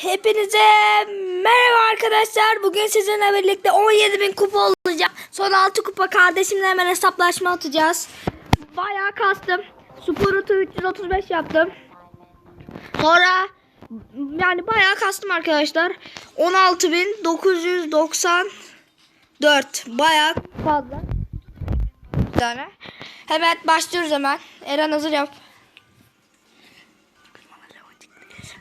Hepinize merhaba arkadaşlar. Bugün sizinle birlikte 17.000 kupa olacağım. Son 6 kupa kardeşimle hemen hesaplaşma atacağız. Bayağı kastım. Sporut'u 335 yaptım. Sonra yani bayağı kastım arkadaşlar. 16.994 bayağı fazla. Bir tane. Hemen başlıyoruz hemen. Eren hazır yap.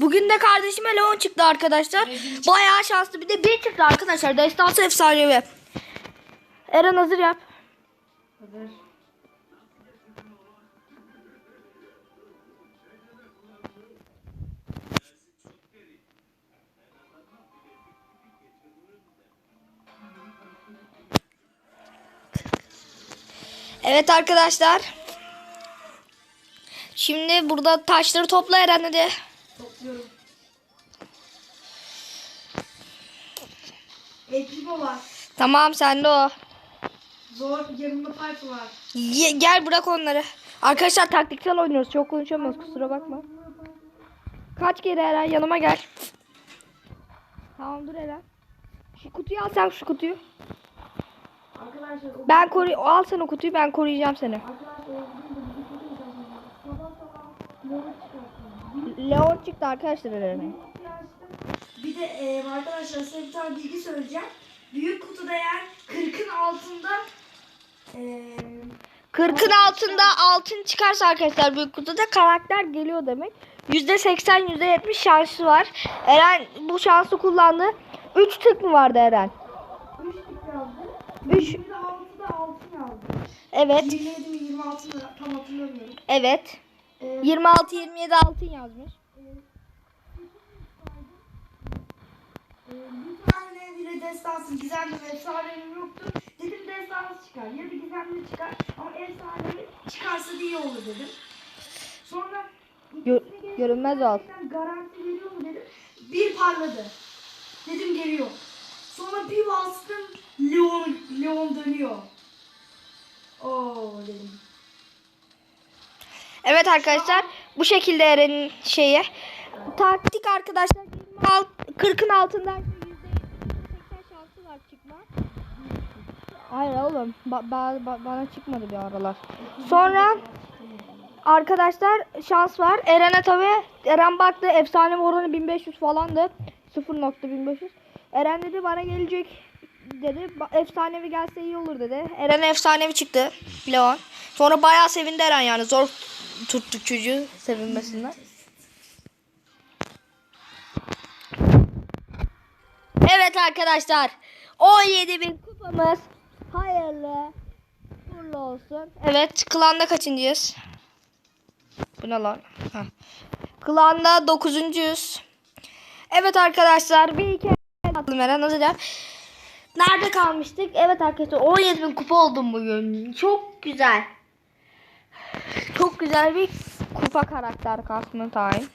Bugün de kardeşime Leon çıktı arkadaşlar. Bayağı şanslı. Bir de bir çıktı arkadaşlar. Destansı efsanevi. Eren hazır yap. Hazır. Evet arkadaşlar. Şimdi burada taşları topla Eren hadi. Var. Tamam sende o. Zor. Yanımda Piper var. Ye- gel bırak onları. Arkadaşlar taktiksel oynuyoruz. Çok konuşamıyoruz kusura bakma. Kaç kere Eren yanıma gel. Tamam dur Eren. Şu kutuyu al sen şu kutuyu. Arkadaşlar o Ben koru al sen o kutuyu ben koruyacağım seni. Arkadaşlar o gün de bizi kötü insanlar. Sabah sabah yola çıkartıyor. Leon çıktı arkadaşlar Eren'e. Bir de e, arkadaşlar size bir tane bilgi söyleyeceğim. Büyük kutuda eğer 40'ın altında e, 40'ın altında altın çıkarsa arkadaşlar büyük kutuda karakter geliyor demek. %80 %70 şansı var. Eren bu şansı kullandı. 3 tık mı vardı Eren? 3 tık yazdı. 3 Bir de 6'da altın yazdı. evet 27 mi 26 mı tam hatırlamıyorum. evet. E, 26 27 altın yazmış. Ee, bile destansı gizemli ve efsanevi yoktu. Dedim destansı çıkar ya da gizemli çıkar ama efsanevi çıkarsa da iyi olur dedim. Sonra Gör- görünmez ol. Garanti veriyor mu dedim. Bir parladı. Dedim geliyor. Sonra bir bastım Leon, Leon dönüyor. Oo dedim. Evet arkadaşlar bu şekilde Eren'in şeyi. Taktik arkadaşlar 26 40'ın altından %80 şansı var çıkma. Hayır oğlum ba- ba- ba- bana çıkmadı bir aralar. Sonra arkadaşlar şans var. Eren'e tabi Eren baktı efsane oranı 1500 falandı. 0.1500. Eren dedi bana gelecek dedi. Efsanevi gelse iyi olur dedi. Eren efsanevi çıktı. Leon. Sonra bayağı sevindi Eren yani. Zor tuttuk çocuğu sevinmesinden. Evet arkadaşlar. 17.000 kupamız hayırlı uğurlu olsun. Evet klanda kaçıncıyız? Bu ne lan? Heh. Klanda 9. Evet arkadaşlar bir iki atlı Eren yap. Nerede kalmıştık? Evet arkadaşlar 17.000 kupa oldum bugün. Çok güzel. Çok güzel bir kupa karakter kasma time.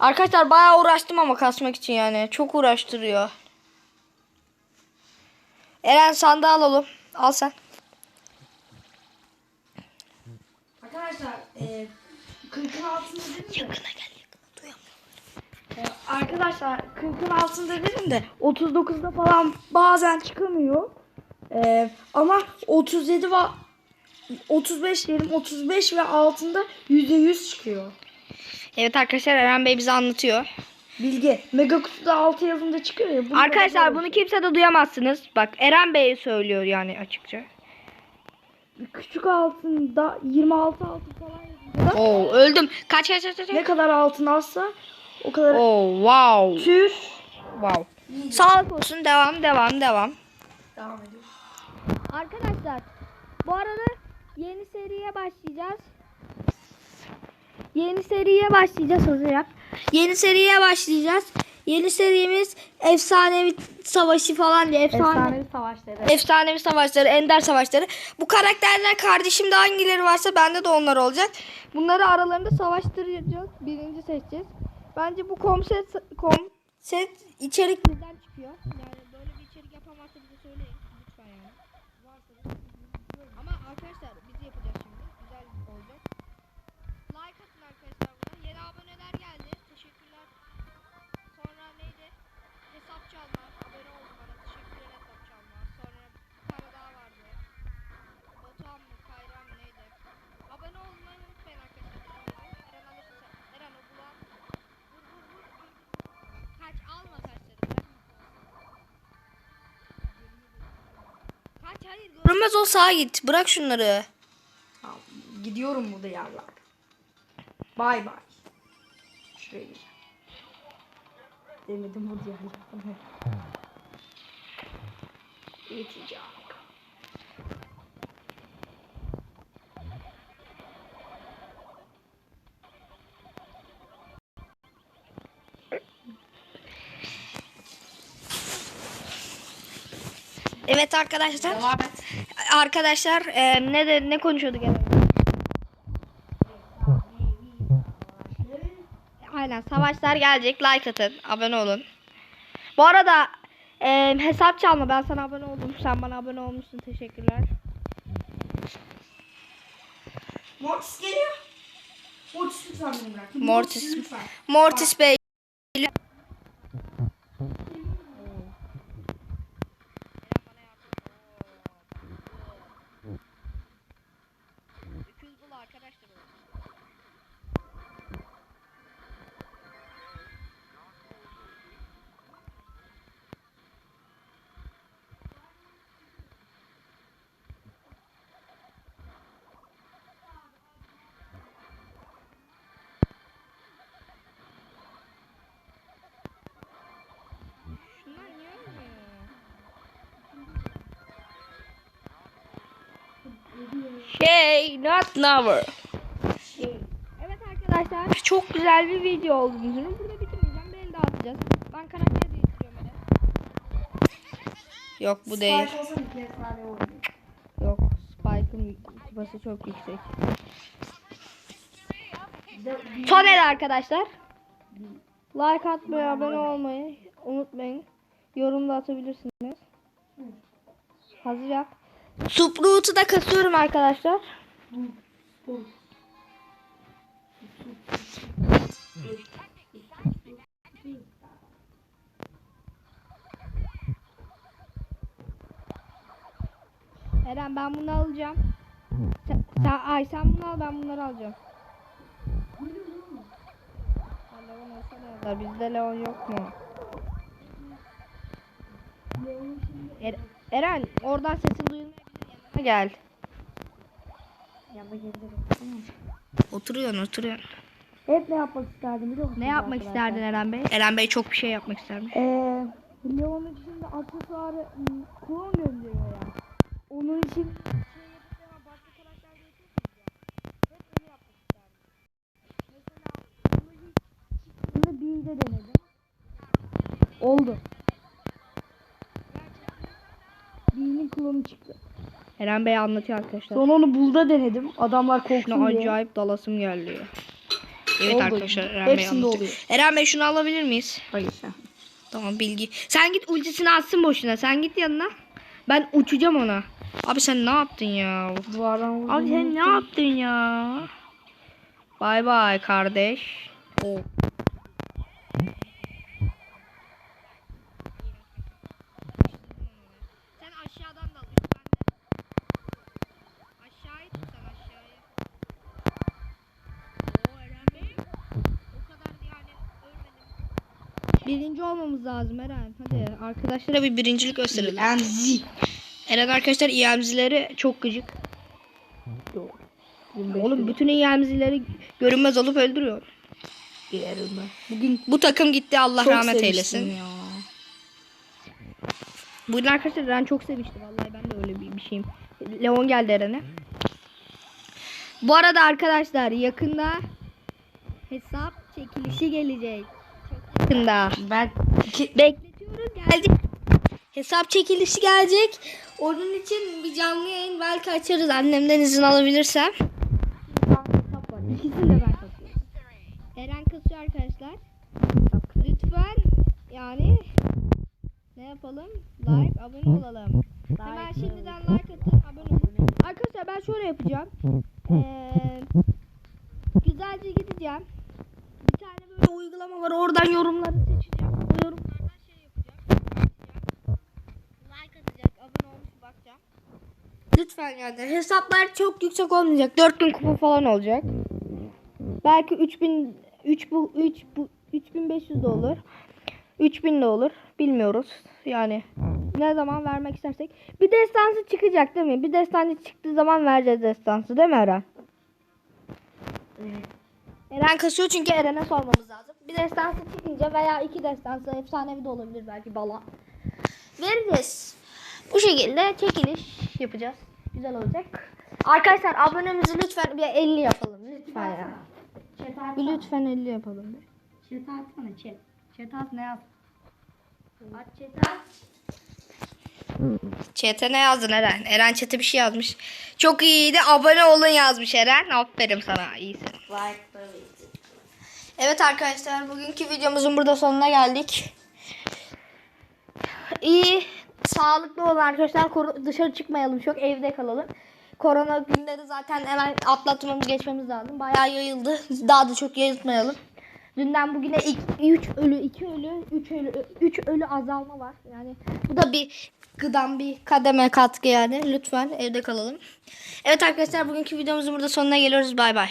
Arkadaşlar bayağı uğraştım ama kasmak için yani. Çok uğraştırıyor. Eren sandığı alalım. Al sen. Arkadaşlar e, 40'ın altında dedim de Yakına gel yakına duyamıyorum. Ee, Arkadaşlar 40'ın altında dedim de 39'da falan bazen çıkamıyor. Ee, ama 37 ve 35 diyelim 35 ve altında %100 çıkıyor. Evet arkadaşlar Eren Bey bize anlatıyor. Bilgi. Mega kutuda 6 yazında çıkıyor ya. bunu Arkadaşlar da bunu kimse de duyamazsınız. Bak Eren Bey söylüyor yani açıkça. küçük altında 26 altın falan yazınca da Oo öldüm. Kaç kaç kaç kaç. ne kadar altın alsa o kadar Oo wow. tür Wow. Sağlık olsun. Devam devam devam. devam ediyor. Arkadaşlar bu arada yeni seriye başlayacağız. Yeni seriye başlayacağız yap. Yeni seriye başlayacağız. Yeni serimiz efsanevi savaşı falan diye efsane Efsanevi savaşları. efsanevi savaşları, ender savaşları. Bu karakterler kardeşimde hangileri varsa bende de onlar olacak. Bunları aralarında savaştıracağız. Birinci seçeceğiz. Bence bu komset komset içerik bizden çıkıyor. Yani böyle bir içerik yapamazsa bize söyleyin Hayır görünmez ol sağa git. Bırak şunları. Ya, gidiyorum bu diyarlar. Bay bay. Şuraya gideceğim. Demedim bu diyarlar. Geçeceğim. Evet arkadaşlar. Devam et. Arkadaşlar e, ne de ne konuşuyorduk yani? Aynen savaşlar gelecek. Like atın. Abone olun. Bu arada e, hesap çalma. Ben sana abone oldum. Sen bana abone olmuşsun. Teşekkürler. Mortis geliyor. Mortis lütfen beni bırak. Mortis. lütfen. Mortis Bey. Şey, not never. Evet arkadaşlar çok güzel bir video oldu. Burada bitirmeyeceğim. Beni dağıtacağız. Ben karakter değiştiriyorum hele. Yok bu değil. Spike olsa bir efsane olur. Yok. Spike'ın kupası çok yüksek. Son el arkadaşlar. Like atmayı, abone olmayı unutmayın. Yorum da atabilirsiniz. Hazır yap. Subroot'u da kasıyorum arkadaşlar. Eren ben bunu alacağım. Sen, sen, ay sen bunu al ben bunları alacağım. Leon olsa ne yazar? Bizde Leon yok mu? Er- Eren oradan sesin duyulmayabilir yanıma gel. Yanına gelirim. Oturuyorsun oturuyorsun. Hep ne yapmak isterdim biliyor musun? Ne yapmak isterdin Eren Bey? Eren Bey çok bir şey yapmak istermiş. Eee Leon'un içinde aksesuarı ım, klon gönderiyor ya. Onun için bir de denedim. Oldu. Birinin klonu çıktı. Eren Bey anlatıyor arkadaşlar. Sonra onu bulda denedim. Adamlar Şuna korksun diye. acayip dalasım geldi. Evet Oldu. arkadaşlar Eren Bey Hepsinde anlatıyor. oluyor. Eren Bey şunu alabilir miyiz? Hayır. Tamam bilgi. Sen git ultisini atsın boşuna. Sen git yanına. Ben uçacağım ona. Abi sen ne yaptın ya? Duvardan. Abi sen ne yaptın ya? Bay bay kardeş. O. Sen aşağıdan da alıyorsun. Aşağıya tut sen aşağıya. Oo Eren Bey. O kadar yani ölmedim. Birinci olmamız lazım Eren. Hadi arkadaşlara bir birincilik gösterelim. Enzi. Eren arkadaşlar IMZ'leri çok gıcık. Oğlum bütün IMZ'leri görünmez olup öldürüyor. Bugün bu takım gitti Allah Çok rahmet eylesin. Ya. Bugün arkadaşlar Eren çok sevmişti vallahi ben de öyle bir, bir şeyim. Leon geldi Eren'e. Bu arada arkadaşlar yakında hesap çekilişi gelecek. Çok yakında. Ben iki, Bekletiyoruz geldik. Hesap çekilişi gelecek. Onun için bir canlı yayın belki açarız annemden izin alabilirsem. Hesap var. İkisini de ben kasıyorum. Eren kasıyor arkadaşlar. Lütfen yani ne yapalım? Like, abone olalım. Hemen şimdiden like atın, abone olun. Arkadaşlar ben şöyle yapacağım. Ee, güzelce gideceğim. Bir tane böyle uygulama var. Oradan yorumları seçeceğim. O yorumlardan şey yapacağım. Like atacak, abone olmuş bakacağım. Lütfen yani hesaplar çok yüksek olmayacak. 4000 kupa falan olacak. Belki 3000 3 bu 3 bu 3500 de olur. 3000 de olur. Bilmiyoruz. Yani Ne zaman vermek istersek. Bir destansı çıkacak değil mi? Bir destansı çıktığı zaman vereceğiz destansı değil mi Eren? Evet. Eren kasıyor çünkü Eren'e sormamız lazım. Bir destansı çıkınca veya iki destansı efsanevi de olabilir belki bala. Vereceğiz. Bu şekilde çekiliş yapacağız. Güzel olacak. Arkadaşlar abonemizi lütfen bir 50 yapalım. Lütfen ya. Chat Bir atsana. lütfen 50 yapalım. bir. Chat atsana chat. Chat at ne yaz? At chat at. Chat'e ne yazdın Eren? Eren chat'e bir şey yazmış. Çok iyiydi. Abone olun yazmış Eren. Aferin sana. İyisin. Like. Evet arkadaşlar bugünkü videomuzun burada sonuna geldik. İyi, sağlıklı olun arkadaşlar. Dışarı çıkmayalım çok, evde kalalım. Korona günleri zaten hemen atlatmamız, geçmemiz lazım. Bayağı yayıldı. Daha da çok yayıltmayalım. Dünden bugüne 3 ölü, 2 ölü, 3 ölü, 3 ölü azalma var. Yani bu da bir gıdan bir kademe katkı yani. Lütfen evde kalalım. Evet arkadaşlar bugünkü videomuzun burada sonuna geliyoruz. Bay bay.